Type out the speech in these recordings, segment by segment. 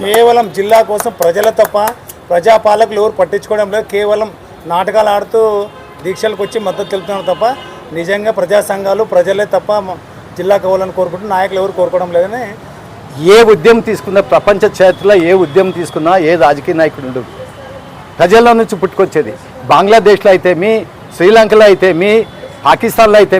కేవలం జిల్లా కోసం ప్రజల తప్ప ప్రజాపాలకులు ఎవరు పట్టించుకోవడం లేదు. కేవలం నాటకాలు ఆడుతూ దీక్షలకు వచ్చి మద్దతు తెలుపుతున్నారు తప్ప నిజంగా ప్రజా సంఘాలు ప్రజలే తప్ప జిల్లా కావాలని కోరుకుంటూ నాయకులు ఎవరు కోరుకోవడం లేదని ఏ ఉద్యమం తీసుకున్నా ప్రపంచ చరిత్రలో ఏ ఉద్యమం తీసుకున్నా ఏ రాజకీయ నాయకుడు ప్రజల్లో నుంచి పుట్టుకొచ్చేది. బంగ్లాదేశ్లో అయితే మీ శ్రీలంకలో అయితే మీ పాకిస్తాన్లో అయితే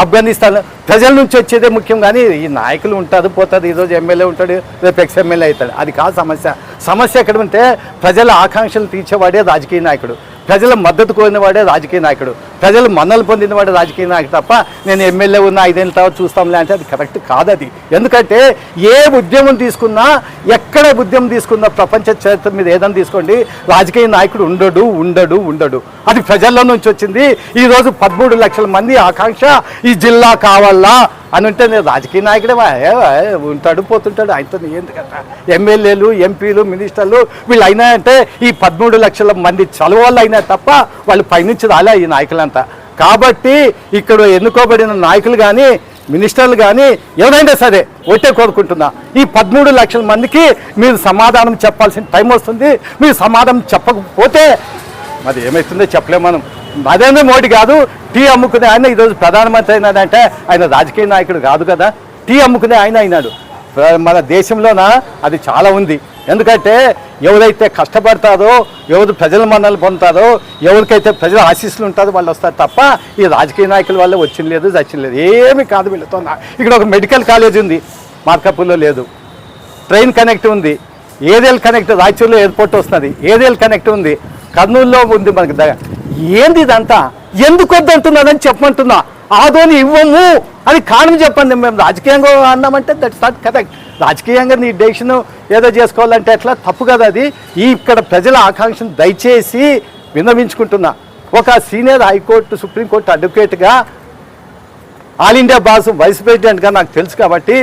ఆఫ్ఘనిస్తాన్ ప్రజల నుంచి వచ్చేదే ముఖ్యం కానీ ఈ నాయకులు ఉంటారు పోతారు ఈరోజు ఎమ్మెల్యే ఉంటాడు రేపు ఎక్స్ ఎమ్మెల్యే అవుతాడు. అది కాదు సమస్య. సమస్య ఎక్కడ ఉంటే ప్రజల ఆకాంక్షలు తీర్చేవాడే రాజకీయ నాయకుడు. ప్రజల మద్దతు కోరినవాడే రాజకీయ నాయకుడు. ప్రజలు మన్నలు పొందినవాడే రాజకీయ నాయకుడు తప్ప నేను ఎమ్మెల్యే ఉన్న ఐదేళ్ళ తర్వాత చూస్తాంలే అంటే అది కరెక్ట్ కాదు అది. ఎందుకంటే ఏ ఉద్యమం తీసుకున్నా ఎక్కడ ఉద్యమం తీసుకున్నా ప్రపంచ చరిత్ర మీద ఏదైనా తీసుకోండి రాజకీయ నాయకుడు ఉండడు ఉండడు ఉండడు. అది ప్రజల్లో నుంచి వచ్చింది. ఈరోజు పదమూడు లక్షల మంది ఆకాంక్ష ఈ జిల్లా కావాలా అని ఉంటే నేను రాజకీయ నాయకుడే ఉంటాడు పోతుంటాడు. ఆయనతో కదా ఎమ్మెల్యేలు ఎంపీలు మినిస్టర్లు వీళ్ళు అయినా అంటే ఈ పదమూడు లక్షల మంది చలవాళ్ళు అయినా తప్ప వాళ్ళు పైనుంచి రాలే ఈ నాయకులంతా. కాబట్టి ఇక్కడ ఎన్నుకోబడిన నాయకులు కానీ మినిస్టర్లు కానీ ఎవరైనా సరే ఒకటే కోరుకుంటున్నా. ఈ పదమూడు లక్షల మందికి మీరు సమాధానం చెప్పాల్సిన టైం వస్తుంది. మీరు సమాధానం చెప్పకపోతే మరి ఏమవుతుందో చెప్పలేము మనం. నరేంద్ర మోడీ కాదు టీ అమ్ముకునే ఆయన ఈరోజు ప్రధానమంత్రి అయినాడంటే ఆయన రాజకీయ నాయకుడు కాదు కదా. టీ అమ్ముకునే ఆయన అయినాడు. ప్ర- మన దేశంలోన? అది చాలా ఉంది. ఎందుకంటే ఎవరైతే కష్టపడతారో ఎవరు ప్రజల మన్నలు పొందుతారో ఎవరికైతే ప్రజల ఆశీస్సులు ఉంటారో వాళ్ళు వస్తారు తప్ప ఈ రాజకీయ నాయకుల వల్ల వచ్చిన లేదు చచ్చిన లేదు ఏమీ కాదు వీళ్ళతో. ఇక్కడ ఒక మెడికల్ కాలేజ్ ఉంది మార్కాపూర్లో లేదు. ట్రైన్ కనెక్ట్ ఉంది. ఏరియల్ కనెక్ట్ రాయచూరులో ఎయిర్పోర్ట్ వస్తుంది ఏరియల్ కనెక్ట్ ఉంది. కర్నూలులో ఉంది మనకి దగ్గర ఏంది ఇదంతా? ఎందుకు వద్దంటున్నారని చెప్పమంటున్నా. ఆదోని ఇవ్వము అని కారణం చెప్పండి. మేము రాజకీయంగా అన్నామంటే దట్స్ నాట్ కరెక్ట్ రాజకీయంగా నీ డెసిషన్ ఏదో చేసుకోవాలంటే ఎట్లా? తప్పు కదా అది. ఈ ఇక్కడ ప్రజల ఆకాంక్షను దయచేసి విన్నవించుకుంటున్నా. ఒక senior high court supreme court అడ్వకేట్గా all India boss vice ప్రెసిడెంట్గా నాకు తెలుసు కాబట్టి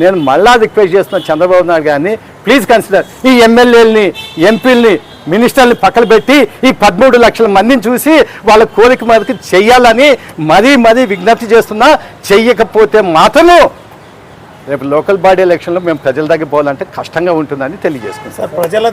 నేను మళ్ళా రిక్వెస్ట్ చేస్తున్నా చంద్రబాబు నాయుడు గారిని. ప్లీజ్ కన్సిడర్ ఈ ఎమ్మెల్యేలని ఎంపీలని మినిస్టర్ని పక్కన పెట్టి ఈ పదమూడు లక్షల మందిని చూసి వాళ్ళ కోరిక మేరకు చెయ్యాలని మరీ మరీ విజ్ఞప్తి చేస్తున్నా చెయ్యకపోతే మాత్రము రేపు లోకల్ బాడీ ఎలక్షన్లో మేము ప్రజల దగ్గర పోవాలంటే కష్టంగా ఉంటుందని తెలియజేసుకుంటాం సార్ ప్రజల